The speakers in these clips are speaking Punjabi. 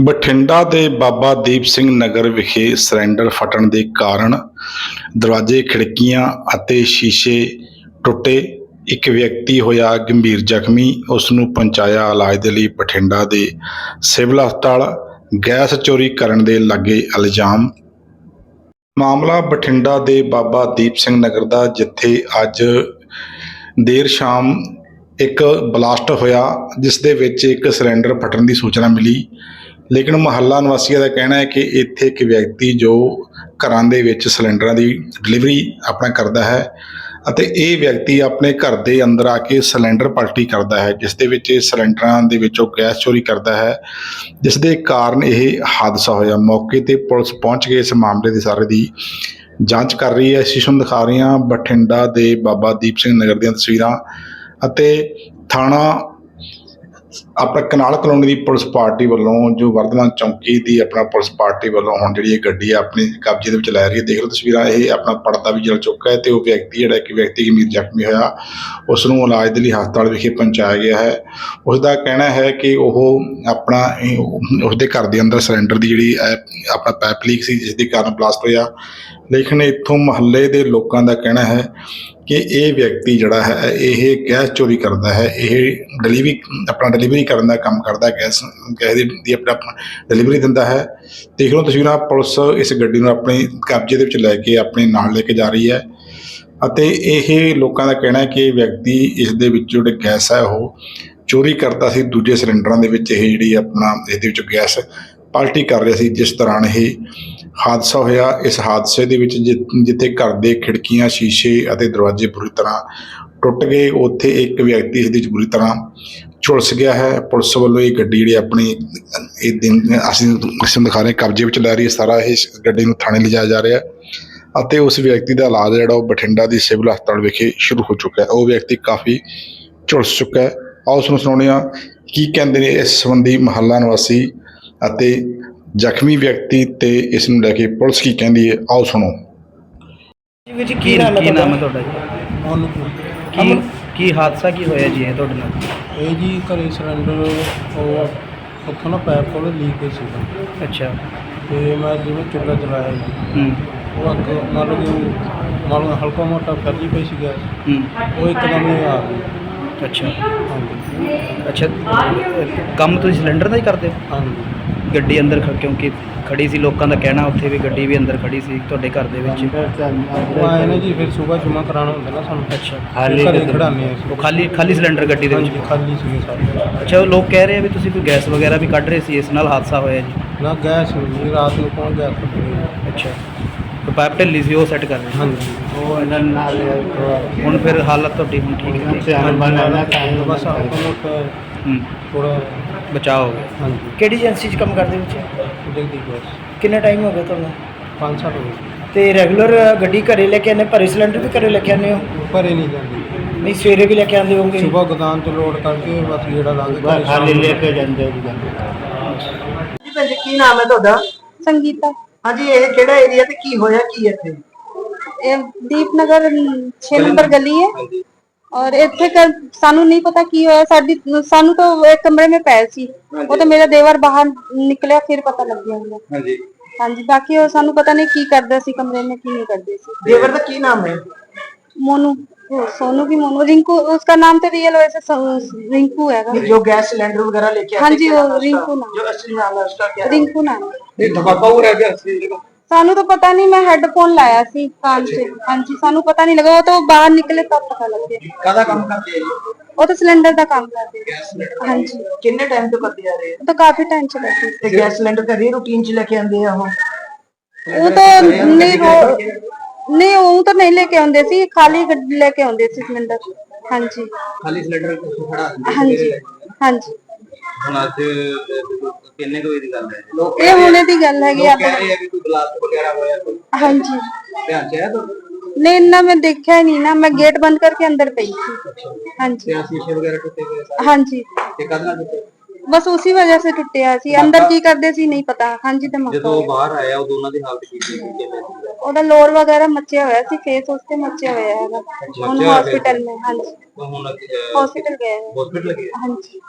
ਬਠਿੰਡਾ ਦੇ ਬਾਬਾ ਦੀਪ ਸਿੰਘ ਨਗਰ ਵਿਖੇ ਸਿਲੰਡਰ ਫਟਣ ਦੇ ਕਾਰਨ ਦਰਵਾਜ਼ੇ, ਖਿੜਕੀਆਂ ਅਤੇ ਸ਼ੀਸ਼ੇ ਟੁੱਟੇ। ਇੱਕ ਵਿਅਕਤੀ ਹੋਇਆ ਗੰਭੀਰ ਜ਼ਖਮੀ। ਉਸ ਨੂੰ ਪਹੁੰਚਾਇਆ ਇਲਾਜ ਦੇ ਲਈ ਬਠਿੰਡਾ ਦੇ ਸਿਵਲ ਹਸਪਤਾਲ। ਗੈਸ ਚੋਰੀ ਕਰਨ ਦੇ ਲੱਗੇ ਇਲਜ਼ਾਮ। ਮਾਮਲਾ ਬਠਿੰਡਾ ਦੇ ਬਾਬਾ ਦੀਪ ਸਿੰਘ ਨਗਰ ਦਾ, ਜਿੱਥੇ ਅੱਜ ਦੇਰ ਸ਼ਾਮ ਇੱਕ ਬਲਾਸਟ ਹੋਇਆ, ਜਿਸ ਦੇ ਵਿੱਚ ਇੱਕ ਸਿਲੰਡਰ ਫਟਣ ਦੀ ਸੂਚਨਾ ਮਿਲੀ। ਲੇਕਿਨ ਮੁਹੱਲਾ ਨਿਵਾਸੀਆਂ ਦਾ ਕਹਿਣਾ ਹੈ ਕਿ ਇੱਥੇ ਇੱਕ ਵਿਅਕਤੀ ਜੋ ਘਰਾਂ ਦੇ ਵਿੱਚ ਸਿਲੰਡਰਾਂ ਦੀ ਡਿਲੀਵਰੀ ਆਪਣਾ ਕਰਦਾ ਹੈ ਅਤੇ ਇਹ ਵਿਅਕਤੀ ਆਪਣੇ ਘਰ ਦੇ ਅੰਦਰ ਆ ਕੇ ਸਿਲੰਡਰ ਪਲਟੀ ਕਰਦਾ ਹੈ, ਜਿਸ ਦੇ ਵਿੱਚ ਇਹ ਸਿਲੰਡਰਾਂ ਦੇ ਵਿੱਚੋਂ ਗੈਸ ਚੋਰੀ ਕਰਦਾ ਹੈ, ਜਿਸ ਦੇ ਕਾਰਨ ਇਹ ਹਾਦਸਾ ਹੋਇਆ। ਮੌਕੇ ਤੇ ਪੁਲਿਸ ਪਹੁੰਚ ਕੇ ਇਸ ਮਾਮਲੇ ਦੀ ਸਾਰੇ ਦੀ ਜਾਂਚ ਕਰ ਰਹੀ ਹੈ। ਸ਼ਿਸ਼ਨ ਦਿਖਾ ਰਹੀਆਂ ਬਠਿੰਡਾ ਦੇ ਬਾਬਾ ਦੀਪ ਸਿੰਘ ਨਗਰ ਦੀਆਂ ਤਸਵੀਰਾਂ ਅਤੇ ਥਾਣਾ ਆਪਣਾ ਕਨਾਲ ਕਲੋਨੀ ਦੀ ਪੁਲਿਸ ਪਾਰਟੀ ਵੱਲੋਂ ਜੋ ਵਰਧਮਾਨ ਚੌਂਕੀ ਦੀ ਆਪਣਾ ਪੁਲਿਸ ਪਾਰਟੀ ਵੱਲੋਂ ਹੁਣ ਜਿਹੜੀ ਇਹ ਗੱਡੀ ਆ ਆਪਣੇ ਕਬਜ਼ੇ ਦੇ ਵਿੱਚ ਲੈ ਰਹੀ ਹੈ ਦੇਖ ਲਓ ਤਸਵੀਰਾਂ ਇਹ ਆਪਣਾ ਪਰਦਾ ਵੀ ਜਲ ਚੁੱਕਾ ਹੈ ਤੇ ਉਹ ਵਿਅਕਤੀ ਜਿਹੜਾ ਕਿ ਵਿਅਕਤੀ ਗੰਭੀਰ ਜ਼ਖਮੀ ਹੋਇਆ। ਉਸ ਨੂੰ ਇਲਾਜ ਦੇ ਲਈ ਹਸਪਤਾਲ ਵਿਖੇ ਪਹੁੰਚਾਇਆ ਗਿਆ ਹੈ। ਉਸ ਦਾ ਕਹਿਣਾ ਹੈ ਕਿ ਉਹ ਆਪਣਾ ਇਹ- ਉਸ ਦੇ ਘਰ ਦੇ ਅੰਦਰ ਸਿਲੰਡਰ ਦੀ ਜਿਹੜੀ ਹੈ, ਆਪਣਾ ਪਾਈਪ ਲੀਕ ਸੀ ਜਿਸ ਦੇ ਕਾਰਨ ਬਲਾਸਟ ਹੋਇਆ। ਲੇਕਿਨ ਇੱਥੋਂ ਮਹੱਲੇ ਦੇ ਲੋਕਾਂ ਦਾ ਕਹਿਣਾ ਹੈ ਕਿ ਇਹ ਵਿਅਕਤੀ ਜਿਹੜਾ ਹੈ, ਇਹ ਗੈਸ ਚੋਰੀ ਕਰਦਾ ਹੈ, ਇਹ ਡਿਲੀਵਰੀ ਆਪਣਾ ਡਿਲੀਵਰੀ ਕਰਨ ਦਾ ਕੰਮ ਕਰਦਾ, ਗੈਸ ਗੈਸ ਦੀ ਆਪਣਾ ਡਿਲੀਵਰੀ ਦਿੰਦਾ ਹੈ। ਦੇਖ ਲਓ ਤਸਵੀਰਾਂ ਪੁਲਿਸ ਇਸ ਗੱਡੀ ਨੂੰ ਆਪਣੇ ਕਬਜ਼ੇ ਦੇ ਵਿੱਚ ਲੈ ਕੇ ਆਪਣੇ ਨਾਲ ਲੈ ਕੇ ਜਾ ਰਹੀ ਹੈ ਅਤੇ ਇਹ ਲੋਕਾਂ ਦਾ ਕਹਿਣਾ ਹੈ ਕਿ ਇਹ ਵਿਅਕਤੀ ਇਸ ਦੇ ਵਿੱਚ ਜਿਹੜੇ ਗੈਸ ਹੈ, ਉਹ ਚੋਰੀ ਕਰਦਾ ਸੀ। ਦੂਜੇ ਸਿਲੰਡਰਾਂ ਦੇ ਵਿੱਚ ਇਹ ਜਿਹੜੀ ਆਪਣਾ, ਇਹਦੇ ਵਿੱਚ ਗੈਸ ਪਲਟੀ ਕਰ ਰਿਹਾ ਸੀ, ਜਿਸ ਦੌਰਾਨ ਇਹ ਹਾਦਸਾ ਹੋਇਆ। ਇਸ ਹਾਦਸੇ ਦੇ ਵਿੱਚ ਜਿ- ਜਿੱਥੇ ਘਰ ਦੇ ਖਿੜਕੀਆਂ, ਸ਼ੀਸ਼ੇ ਅਤੇ ਦਰਵਾਜ਼ੇ ਬੁਰੀ ਤਰ੍ਹਾਂ ਟੁੱਟ ਗਏ, ਉੱਥੇ ਇੱਕ ਵਿਅਕਤੀ ਇਸ ਦੇ ਵਿੱਚ ਬੁਰੀ ਤਰ੍ਹਾਂ ਝੁਲਸ ਗਿਆ ਹੈ। ਪੁਲਿਸ ਵੱਲੋਂ ਇਹ ਗੱਡੀ ਜਿਹੜੀ ਆਪਣੀ, ਇਹ ਦਿਨ, ਅਸੀਂ ਅਸੀਂ ਦਿਖਾ ਰਹੇ ਕਬਜ਼ੇ ਵਿੱਚ ਲੈ ਰਹੀ ਹੈ। ਸਾਰਾ ਇਸ ਗੱਡੀ ਨੂੰ ਥਾਣੇ ਲਿਜਾਇਆ ਜਾ ਰਿਹਾ ਅਤੇ ਉਸ ਵਿਅਕਤੀ ਦਾ ਇਲਾਜ ਜਿਹੜਾ ਉਹ ਬਠਿੰਡਾ ਦੀ ਸਿਵਲ ਹਸਪਤਾਲ ਵਿਖੇ ਸ਼ੁਰੂ ਹੋ ਚੁੱਕਾ ਹੈ। ਉਹ ਵਿਅਕਤੀ ਕਾਫੀ ਝੁਲਸ ਚੁੱਕਾ ਹੈ। ਆਓ ਉਸ ਨੂੰ ਸੁਣਾਉਂਦੇ ਹਾਂ ਕੀ ਕਹਿੰਦੇ ਨੇ ਇਸ ਸੰਬੰਧੀ ਮਹੱਲਾ ਨਿਵਾਸੀ ਅਤੇ ਜ਼ਖਮੀ ਵਿਅਕਤੀ ਤੇ ਇਸ ਨੂੰ ਲੈ ਕੇ ਪੁਲਿਸ ਕੀ ਕਹਿੰਦੀ ਹੈ ਆਓ ਸੁਣੋ। ਕੀ ਕੀ ਨਾਮ ਹੈ ਕੀ ਨਾਮ ਹੈ ਤੁਹਾਡਾ ਤੁਹਾਡਾ ਮੋਨੂ ਕੀ ਕੀ ਹਾਦਸਾ ਕੀ ਹੋਇਆ ਜੀ ਇਹ ਤੁਹਾਡੇ ਨਾਲ? ਇਹ ਜੀ ਘਰੇ ਸਿਲੰਡਰ ਉਹ ਉੱਥੋਂ ਨਾ ਪਾਈਪ ਕੋਲ ਲੀਕ ਹੋਈ ਸੀ। ਅੱਛਾ। ਤੇ ਮੈਂ ਜਿਵੇਂ ਚੁੱਲ੍ਹਾ ਚਲਾਇਆ ਜੀ। ਹੂੰ। ਉਹ ਅੱਗ ਮੰਨ ਲਓ ਕਿ ਮੰਨ ਲਓ ਹਲਕਾ ਮੋਟਾ ਫੈਲੀ ਪਈ ਸੀ ਗੈਸ ਹੂੰ। ਉਹ ਇੱਕਦਮ ਹੀ ਆ ਗਈ। ਅੱਛਾ। ਹਾਂਜੀ। ਅੱਛਾ ਅਹ ਕੰਮ ਤੁਸੀਂ ਸਿਲੰਡਰ ਦਾ ਹੀ ਕਰਦੇ ਹੋ? ਹਾਂਜੀ। ਗੱਡੀ ਅੰਦਰ ਖ- ਕਿਉਂਕਿ ਖੜੀ ਸੀ ਲੋਕਾਂ ਦਾ ਕਹਿਣਾ ਉੱਥੇ ਵੀ ਗੱਡੀ ਵੀ ਅੰਦਰ ਖੜੀ ਸੀ ਤੁਹਾਡੇ ਘਰ ਦੇ ਵਿੱਚ। ਉਹ ਆਏ ਨੇ ਜੀ ਫਿਰ ਸਵੇਰ ਜਮ੍ਹਾਂ ਕਰਾਉਣਾ ਹੁੰਦਾ ਨਾ ਸਾਨੂੰ। ਅੱਛਾ। ਖਾਲੀ ਘਰੇ ਖੜਾਉਂਦੇ ਆ ਉਹ ਖਾਲੀ ਖਾਲੀ ਸਿਲੰਡਰ ਗੱਡੀ ਦੇ ਹਾਂਜੀ ਵਿੱਚ ਖਾਲੀ ਸੀਗੇ ਸਾਰੇ। ਅੱਛਾ ਉਹ ਲੋਕ ਕਹਿ ਰਹੇ ਆ ਵੀ ਤੁਸੀਂ ਕੋਈ ਗੈਸ ਵਗੈਰਾ ਵੀ ਕੱਢ ਰਹੇ ਸੀ ਇਸ ਨਾਲ ਹਾਦਸਾ ਹੋਇਆ ਜੀ? ਨਾ ਗੈਸ ਨਹੀਂ ਰਾਤ ਨੂੰ ਪਹੁੰਚ ਗਿਆ ਅੱਛਾ। ਤੇ ਪਾਈਪ ਢਿੱਲੀ ਸੀ ਉਹ ਸੈੱਟ ਕਰ ਰਹੇ। ਹਾਂਜੀ। ਉਹ ਇਹਨਾਂ ਨਾਲ ਹੁਣ ਫਿਰ ਹਾਲਤ ਤੁਹਾਡੀ ਹੁਣ ਠੀਕ ਹੈ। ਬਸ ਮੋਟਾ ਹੂੰ। ਥੋੜਾ ਬਚਾਅ ਹੋ ਗਿਆ ਹਾਂਜੀ। ਕਿਹੜੀ ਏਜੰਸੀ 'ਚ ਕੰਮ ਕਰਦੇ ਵਿੱਚ? ਜਲਦੀ ਬਸ। ਕਿੰਨਾ ਟਾਈਮ ਹੋ ਗਿਆ ਤੁਹਾਨੂੰ? ਪੰਜ ਸਾਲ ਹੋ ਗਏ। ਤੇ ਰੈਗੂਲਰ ਗੱਡੀ ਘਰੇ ਲੈ ਕੇ ਆਨੇ ਭਰੇ ਸਿਲੰਡਰ ਵੀ ਘਰੇ ਲੈ ਕੇ ਆਨੇ ਹੋ? ਭਰੇ ਨਹੀਂ ਜਾਂਦੇ। ਨਹੀਂ ਸਵੇਰੇ ਵੀ ਲੈ ਕੇ ਆਉਂਦੇ ਹੋਵੋਗੇ? ਸਵੇਰ ਗੋਦਾਮ ਤੋਂ ਲੋਡ ਕਰਕੇ ਬਸ ਗੇੜਾ ਲਾ ਕੇ ਘਰੇ ਖਾਲੀ ਲੈ ਕੇ ਜਾਂਦੇ ਜੀ ਜੀ ਭੈਣ ਜੀ ਕੀ ਨਾਮ ਹੈ ਤੁਹਾਡਾ? ਸੰਗੀਤਾ। ਹਾਂਜੀ ਇਹ ਕਿਹੜਾ ਏਰੀਆ ਤੇ ਕੀ ਹੋਇਆ ਕੀ ਇੱਥੇ? ਇਹ ਦੀਪਨਗਰ 6 ਨੰਬਰ ਗਲੀ ਹੈ। ਔਰ ਇੱਥੇ ਕ ਸਾਨੂੰ ਨਹੀਂ ਪਤਾ ਕੀ ਹੋਇਆ ਸਾਡੀ ਸਾਨੂੰ ਤਾਂ ਇੱਕ ਕਮਰੇ में ਪੈ ਸੀ ਉਹ ਤਾਂ ਮੇਰਾ ਦੇਵਰ ਬਾਹਰ ਨਿਕਲਿਆ ਫਿਰ ਪਤਾ ਲੱਗਿਆ ਹੁੰਦਾ ਹਾਂਜੀ ਹਾਂਜੀ ਬਾਕੀ ਉਹ ਸਾਨੂੰ ਪਤਾ ਨਹੀਂ ਕੀ ਕਰਦਾ ਸੀ ਕਮਰੇ में ਕੀ नहीं करते ਸੀ ਦੇਵਰ ਦਾ ਕੀ ਨਾਮ ਹੈ मोनू वो सोनू भी मोनू रिंकू उसका नाम तो रियल वैसे स- रिंकू है जो गैस सिलेंडर वगैरह लेके हाँ आते जी, क्या वो नाम है उसका? रिंकू नाम। जो असली नाम है उसका क्या है रिंकू नाम है। ये धमाका हो रहा है क्या असली जगह ਸਾਨੂੰ ਤਾਂ ਪਤਾ ਨਹੀਂ ਮੈਂ ਹੈੱਡਫੋਨ ਲਾਇਆ ਸੀ। ਕਾਨ 'ਚ ਹਾਂਜੀ ਸਾਨੂੰ ਪਤਾ ਨਹੀਂ ਲੱਗਾ ਉਹ ਤਾਂ ਬਾਹਰ ਨਿਕਲੇ ਤਾਂ ਪਤਾ ਲੱਗਿਆ ਕਾਹਦਾ ਕੰਮ ਕਰਦੇ ਆ ਜੀ? ਉਹ ਤਾਂ ਸਿਲੰਡਰ ਦਾ ਕੰਮ ਕਰਦੇ ਨੇ। ਹਾਂਜੀ ਕਿੰਨੇ ਟਾਈਮ ਤੋਂ ਕਰਦੇ ਆ ਰਹੇ ਆ? ਤਾਂ ਕਾਫੀ ਟਾਈਮ ਚ ਲੱਗੀ ਤੇ ਗੈਸ ਸਿਲੰਡਰ ਘਰੇ ਰੂਟੀਨ ਚ ਲੈ ਕੇ ਆਉਂਦੇ ਆ ਉਹ? ਉਹ ਤਾਂ ਨਹੀਂ ਉਹ ਨਹੀਂ ਉਹ ਤਾਂ ਨਹੀਂ ਲੈ ਕੇ ਆਉਂਦੇ ਸੀ ਖਾਲੀ ਗੱਡੀ ਲੈ ਕੇ ਆਉਂਦੇ ਸੀ ਸਿਲੰਡਰ ਹਾਂਜੀ ਖਾਲੀ ਸਿਲੰਡਰ ਖੜਾ ਹਾਂਜੀ ਹਾਂਜੀ ਹੁਣ ਅੱਜ ਕਿੰਨੇ ਕੁ ਵਜੇ ਦੀ ਗੱਲ ਹੈ? ਲੋਕ ਇਹ ਹੁਣੇ ਦੀ ਗੱਲ ਹੈਗੀ ਆ। ਕਹਿ ਰਹੇ ਆ ਕਿ ਕੋਈ ਬਲਾਸਟ ਵਗੈਰਾ ਹੋਇਆ ਕੋਈ। ਹਾਂਜੀ। ਧਿਆਨ ਚ ਆਇਆ ਤੁਹਾਨੂੰ ਨਹੀਂ ਇੰਨਾ ਮੈਂ ਦੇਖਿਆ ਨਹੀਂ ਨਾ। ਮੈਂ ਗੇਟ ਬੰਦ ਕਰਕੇ ਅੰਦਰ ਪਈ ਸੀ। ਹਾਂਜੀ। ਤੇ ਆਹ ਸ਼ੀਸ਼ੇ ਵਗੈਰਾ ਟੁੱਟੇ ਗਏ ਸਾਰੇ? ਹਾਂਜੀ। ਤੇ ਕਦ ਨਾਲ ਟੁੱਟੇ? ਬਸ ਉਸੇ ਵਜ੍ਹਾ ਸੇ ਟੁੱਟਿਆ ਸੀ ਅੰਦਰ ਕੀ ਕਰਦੇ ਸੀ ਨਹੀਂ ਪਤਾ। ਹਾਂਜੀ ਧਮਾਕਾ ਜਦੋਂ ਉਹ। ਬਾਹਰ ਆਇਆ ਉਹ ਦੋਨਾਂ ਦੀ ਹਾਲਤ ਕੀ ਸੀ? ਕਿਵੇਂ ਸੀ? ਉਹਦਾ ਲੋਰ ਵਗੈਰਾ ਮੱਚਿਆ ਹੋਇਆ ਸੀ ਫੇਸ ਉਸ ਤੇ ਮੱਚਿਆ ਹੋਇਆ ਹੈਗਾ। ਹੁਣ ਹਸਪੀਟਲ ਮੇ ਹਾਂਜੀ। ਹੁਣ ਹਸਪੀਟਲ ਗਏ। ਹਸਪੀਟਲ ਗਏ ਹਾਂਜੀ।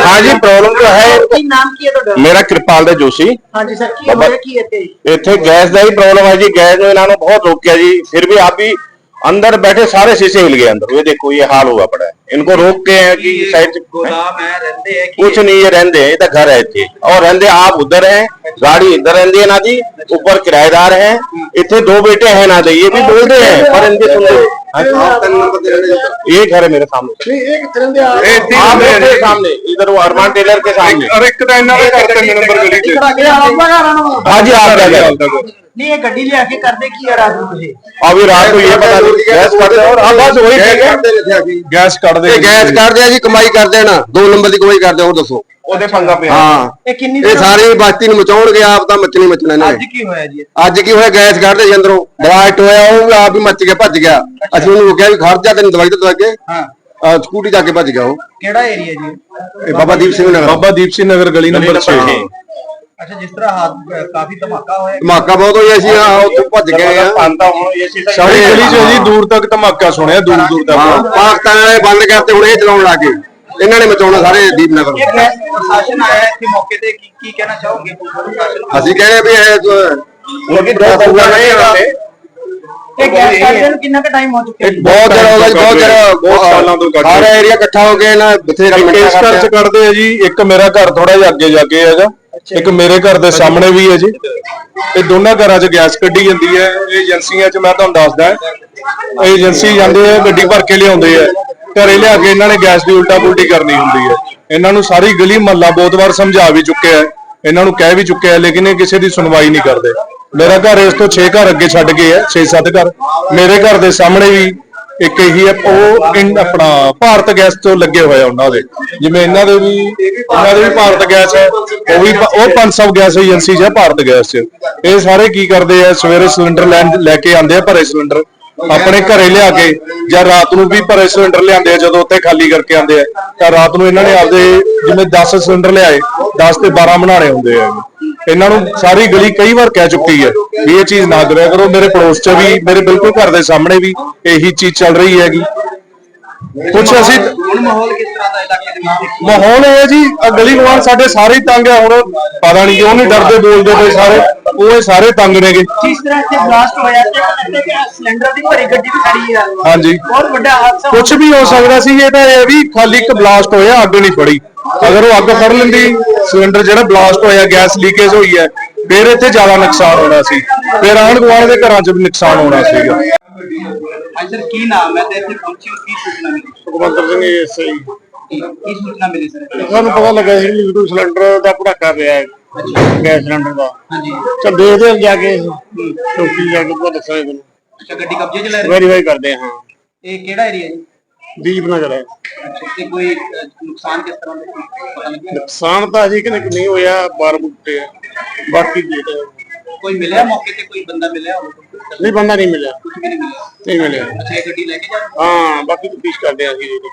ਹਾਂਜੀ ਪ੍ਰੋਬਲਮ ਹੈ। ਕੀ ਨਾਮ ਕੀ ਹੈ ਤੁਹਾਡਾ? ਮੇਰਾ ਕਿਰਪਾਲ ਦਾ ਜੋਸ਼ੀ। ਹਾਂਜੀ ਸਰ ਕੀ ਹੋਇਆ ਕੀ ਇੱਥੇ? ਇੱਥੇ ਗੈਸ ਦਾ ਹੀ ਪ੍ਰੋਬਲਮ ਹੈ ਜੀ। ਗੈਸ ਨੇ ਇਹਨਾਂ ਬਹੁਤ ਰੋਕਿਆ ਜੀ। ਫਿਰ ਵੀ ਆਪ ਹੀ ਅੰਦਰ ਬੈਠੇ ਸਾਰੇ ਸ਼ੀਸ਼ੇ ਹਿਲ ਗਏ ਅੰਦਰ। ਇਹ ਦੇਖੋ ਇਹ ਹਾਲ ਹੋਆ ਪੜਾ इनको रोक के हैं कि साइड से गोदाम है कुछ नहीं ये रहते हैं इधर घर है रहते और रहते आप उधर हैं गाड़ी इधर रहती है ना जी ऊपर किराएदार है इतने दो बेटे हैं ना जी ये भी बोल रहे हैं पर इनके सुन। एक घर है मेरे सामने। मेरे सामने इधर वो अरमान टेलर के सामने। हाँ आप क्या नहीं ये गड्डी ले आके कर दे की यार मुझे। अभी रात को ये बता दो गैस कर और हाँ बस वही गैस कर ਕੱਢਦੇ ਇਹ ਗੈਸ ਕੱਢਦੇ ਆ ਜੀ ਕਮਾਈ ਕਰਦੇ ਨਾ ਦੋ ਨੰਬਰ ਦੀ ਕਮਾਈ ਕਰਦੇ ਹੋਰ ਦੱਸੋ। ਉਹਦੇ ਪੰਗਾ ਪਿਆ। ਹਾਂ। ਇਹ ਕਿੰਨੀ ਇਹ ਸਾਰੇ ਬਸਤੀ ਨੂੰ ਮਚਾਉਣਗੇ ਆਪ ਤਾਂ ਮੱਚਣੀ ਮੱਚਣਾ ਇਹਨਾਂ ਅੱਜ ਨੇ ਕੀ ਹੋਇਆ ਜੀ? ਅੱਜ ਕੀ ਹੋਇਆ? ਗੈਸ ਕੱਢਦੇ ਸੀ ਅੰਦਰੋਂ। ਬਲਾਸਟ ਹੋਇਆ ਉਹ ਵੀ ਆਪ ਹੀ ਮੱਚ ਗਿਆ ਭੱਜ ਗਿਆ। ਅਸੀਂ ਉਹਨੂੰ ਕਿਹਾ ਵੀ ਖੜ ਜਾ ਤੈਨੂੰ ਦਵਾਈ ਤੇ ਦਵਾਈਏ ਹਾਂ। ਸਕੂਟੀ ਜਾ ਕੇ ਭੱਜ ਗਿਆ ਉਹ। ਕਿਹੜਾ ਏਰੀਆ ਜੀ? ਇਹ ਬਾਬਾ ਦੀਪ ਸਿੰਘ ਨਗਰ। ਬਾਬਾ ਦੀਪ ਸਿੰਘ ਨਗਰ ਗਲੀ ਨੰਬਰ 6 ਅੱਛਾ ਜਿਸ ਤਰ੍ਹਾਂ ਹਾਥ ਕਾਫੀ ਧਮਾਕਾ ਹੋਇਆ ਧਮਾਕਾ ਬਹੁਤ ਹੋਇਆ ਸੀ ਆ ਉੱਥੇ ਭੱਜ ਗਏ ਆ। ਪਾਂਦਾ ਹੁਣ ਇਹ ਚੀਜ਼ ਸਾਰੀ ਗਲੀ 'ਚ ਜੀ ਦੂਰ ਤੱਕ ਧਮਾਕਾ ਸੁਣਿਆ ਦੂਰ ਦੂਰ ਹਾਂ ਤੱਕ ਪਾਕਿਸਤਾਨ ਵਾਲੇ ਬੰਦ ਕਰਤੇ ਹੁਣ ਇਹ ਚਲਾਉਣ ਲੱਗੇ ਇਹਨਾਂ ਨੇ ਮਚਾਉਣਾ ਸਾਰੇ ਦੀਪ ਨਗਰ ਇਹ ਗੈਸ ਪ੍ਰਸ਼ਾਸਨ ਆਇਆ ਇੱਥੇ ਮੌਕੇ ਤੇ ਕੀ ਕੀ ਕਹਿਣਾ ਚਾਹੋਗੇ? ਪ੍ਰਸ਼ਾਸਨ ਨੂੰ? ਅਸੀਂ ਕਹਿੰਦੇ ਵੀ ਇਹ ਲੋਕੀ ਦੋ ਪੂਰਾ ਨਹੀਂ ਹੁੰਦੇ ਇਹ ਗੈਸ ਨੂੰ ਕਿੰਨਾ ਕੁ ਟਾਈਮ ਹੋ ਚੁੱਕਿਆ ਜੀ? ਬਹੁਤ ਚਿਰ ਹੋ ਗਿਆ ਜੀ ਬਹੁਤ ਚਿਰ ਬਹੁਤ ਸਾਲਾਂ ਤੋਂ ਕੱਢ ਸਾਰਾ ਏਰੀਆ ਇਕੱਠਾ ਹੋ ਕੇ ਨਾ ਬਥੇਰਾ ਮਿੰਟਾਂ ਇਸ ਕਰਦੇ ਆ। ਜੀ ਇੱਕ ਮੇਰਾ ਘਰ ਥੋੜਾ ਜਿਹਾ ਅੱਗੇ ਜਾ ਕੇ ਹੈਗਾ ਇੱਕ ਮੇਰੇ ਘਰ ਦੇ ਸਾਹਮਣੇ ਵੀ ਹੈ ਜੀ। ਇਹ ਦੋਨਾਂ ਘਰਾਂ 'ਚ ਗੈਸ ਕੱਢੀ ਜਾਂਦੀ ਹੈ। ਇਹ ਏਜੰਸੀਆਂ 'ਚ ਮੈਂ ਤੁਹਾਨੂੰ ਦੱਸਦਾ ਇਹ ਏਜੰਸੀ ਜਾਂਦੇ ਆ ਗੱਡੀ ਭਰ ਕੇ ਲਿਆਉਂਦੇ ਆ ਘਰੇ ਲਿਆ ਕੇ ਇਹਨਾਂ ਨੇ ਗੈਸ ਦੀ ਉਲਟਾ ਪੁਲਟੀ ਕਰਨੀ ਹੁੰਦੀ ਹੈ। ਇਹਨਾਂ ਨੂੰ ਸਾਰੀ ਗਲੀ ਮਹੱਲਾ ਬਹੁਤ ਵਾਰ ਸਮਝਾ ਵੀ ਚੁੱਕਿਆ ਹੈ। ਇਹਨਾਂ ਨੂੰ ਕਹਿ ਵੀ ਚੁੱਕਿਆ ਹੈ ਲੇਕਿਨ ਇਹ ਕਿਸੇ ਦੀ ਸੁਣਵਾਈ ਨਹੀਂ ਕਰਦੇ। ਮੇਰਾ ਘਰ ਇਸ ਤੋਂ 6 ਘਰ ਅੱਗੇ ਛੱਡ ਗਏ ਹੈ 6-7 ਘਰ। ਮੇਰੇ ਘਰ ਦੇ ਸਾਹਮਣੇ ਵੀ ਇੱਕ ਇਹੀ ਹੈ, ਉਹ ਇਨ- ਆਪਣਾ ਭਾਰਤ ਗੈਸ ਤੋਂ ਲੱਗੇ ਹੋਏ ਆ ਉਹਨਾਂ ਦੇ। ਜਿਵੇਂ ਇਹਨਾਂ ਦੇ ਵੀ, ਇਹਨਾਂ ਦੇ ਵੀ ਭਾਰਤ ਗੈਸ ਹੈ, ਉਹ ਵੀ ਪ- ਉਹ 500 ਗੈਸ ਏਜੰਸੀ 'ਚ ਹੈ ਭਾਰਤ ਗੈਸ 'ਚ। ਇਹ ਸਾਰੇ ਕੀ ਕਰਦੇ ਆ, ਸਵੇਰੇ ਸਿਲੰਡਰ ਲੈਣ ਲੈ ਕੇ ਆਉਂਦੇ ਆ ਭਰੇ ਸਿਲੰਡਰ, ਆਪਣੇ ਘਰੇ ਲਿਆ ਕੇ ਜਾਂ ਰਾਤ ਨੂੰ ਵੀ ਭਰੇ ਸਿਲੰਡਰ ਲਿਆਉਂਦੇ ਆ, ਜਦੋਂ ਉੱਥੇ ਖਾਲੀ ਕਰਕੇ ਆਉਂਦੇ ਆ। ਤਾਂ ਰਾਤ ਨੂੰ ਇਹਨਾਂ ਨੇ ਆਪਦੇ ਜਿਵੇਂ 10 ਸਿਲੰਡਰ ਲਿਆਏ 10 ਤੇ 12 ਬਣਾਉਣੇ ਹੁੰਦੇ ਆ। ਇਹਨਾਂ ਨੂੰ ਸਾਰੀ ਗਲੀ ਕਈ ਵਾਰ ਕਹਿ ਚੁੱਕੀ ਹੈ ਵੀ ਇਹ ਚੀਜ਼ ਨਾ ਕਰਿਆ ਕਰੋ। ਮੇਰੇ ਪੜੋਸ 'ਚ ਵੀ, ਮੇਰੇ ਬਿਲਕੁਲ ਘਰ ਦੇ ਸਾਹਮਣੇ ਵੀ ਇਹੀ ਚੀਜ਼ ਚੱਲ ਰਹੀ ਹੈਗੀ। ਕੁਛ ਅਸੀਂ ਹੁਣ ਮਾਹੌਲ ਕਿਸ ਤਰ੍ਹਾਂ ਦਾ ਇਲਾਕੇ ਦੇ ਵਿੱਚ? ਮਾਹੌਲ ਇਹ ਹੈ ਜੀ ਆਹ ਗਲੀ ਗਵਾਨ ਸਾਡੇ ਸਾਰੇ ਹੀ ਤੰਗ ਹੈ ਹੁਣ ਪਤਾ ਨਹੀਂ ਕਿਉਂ ਨਹੀਂ ਡਰਦੇ ਬੋਲਦੇ ਪਏ ਸਾਰੇ। ਉਹ ਇਹ ਸਾਰੇ ਤੰਗ ਨੇਗੇ। ਜਿਸ ਤਰ੍ਹਾਂ ਇੱਥੇ ਬਲਾਸਟ ਹੋਇਆ ਤੇ ਕਹਿੰਦੇ ਕਿ ਸਿਲੰਡਰ ਦੀ ਭਰੀ ਗੱਡੀ ਵੀ ਖੜੀ ਆ। ਹਾਂਜੀ। ਬਹੁਤ ਵੱਡਾ ਹਾਦਸਾ। ਕੁਝ ਵੀ ਹੋ ਸਕਦਾ ਸੀ ਇਹ ਤਾਂ ਇਹ ਵੀ ਖਾਲੀ ਇੱਕ ਬਲਾਸਟ ਹੋਇਆ ਅੱਗ ਨਹੀਂ ਫੜੀ। ਅਗਰ ਉਹ ਅੱਗ ਫੜ ਲੈਂਦੀ ਸਿਲੰਡਰ ਜਿਹੜਾ ਬਲਾਸਟ ਹੋਇਆ ਗੈਸ ਲੀਕੇਜ ਹੋਈ ਹੈ ਫਿਰ ਇੱਥੇ ਜ਼ਿਆਦਾ ਨੁਕਸਾਨ ਹੋਣਾ ਸੀ। ਫਿਰ ਆਂਢ ਗੁਆਂਢ ਦੇ ਘਰਾਂ 'ਚ ਵੀ ਨੁਕਸਾਨ ਹੋਣਾ ਸੀਗਾ। ਸਰ ਕੀ ਨਾਮ ਹੈ ਤੇ ਇੱਥੇ ਪਹੁੰਚੀ ਹੋ ਕੀ ਸੂਚਨਾ ਮਿਲੀ? ਸੁਖਵੰਦਰ ਸਿੰਘ ਐਸਆਈ ਕੀ ਕੀ ਸੂਚਨਾ ਮਿਲੀ ਸਰ? ਸਾਨੂੰ ਪਤਾ ਲੱਗਾ ਸੀ ਵੀ ਕੋਈ ਸਿਲੰਡਰ ਦਾ ਪਟਾਕਾ ਪਿਆ ਹੈ ਗੈਸ ਸਿਲੰਡਰ ਦਾ। ਹਾਂਜੀ। ਚਲ ਦੇਖਦੇ ਹਾਂ ਜਾ ਕੇ ਚੌਕੀ ਜਾ ਕੇ ਪਤਾ ਦੱਸਾਂਗੇ ਤੁਹਾਨੂੰ ਅੱਛਾ ਗੱਡੀ ਕਬਜ਼ੇ 'ਚ ਲੈ ਰਹੇ? ਵੈਰੀਫਾਈ ਕਰਦੇ ਹਾਂ। ਇਹ ਕਿਹੜਾ ਏਰੀਆ ਜੀ? ਦੀਪ ਨਗਰ ਹੈ। ਅੱਛਾ ਤੇ ਕੋਈ ਅਹ, ਨੁਕਸਾਨ ਕਿਸ ਤਰ੍ਹਾਂ ਦਾ ਪਤਾ ਲੱਗਿਆ? ਨੁਕਸਾਨ ਤਾਂ ਅਜੇ ਕਿ ਨਹੀਂ ਹੋਇਆ ਬਾਰ ਬੁੱਟੇ ਬਾਕੀ ਦੇਖ ਕੋਈ ਮਿਲਿਆ ਮੌਕੇ ਤੇ? ਕੋਈ ਬੰਦਾ ਮਿਲਿਆ ਹੋਵੇ? ਨਹੀਂ ਬੰਦਾ ਨਹੀਂ ਮਿਲਿਆ। ਕੁਝ ਵੀ ਨਹੀਂ ਮਿਲਿਆ? ਨਹੀਂ ਮਿਲਿਆ। ਅੱਛਾ ਇਹ ਗੱਡੀ ਲੈ ਕੇ ਜਾ ਹਾਂ? ਬਾਕੀ ਤਫਤੀਸ਼ ਕਰਦੇ ਹਾਂ ਅਸੀਂ। ਇਹਦੀ।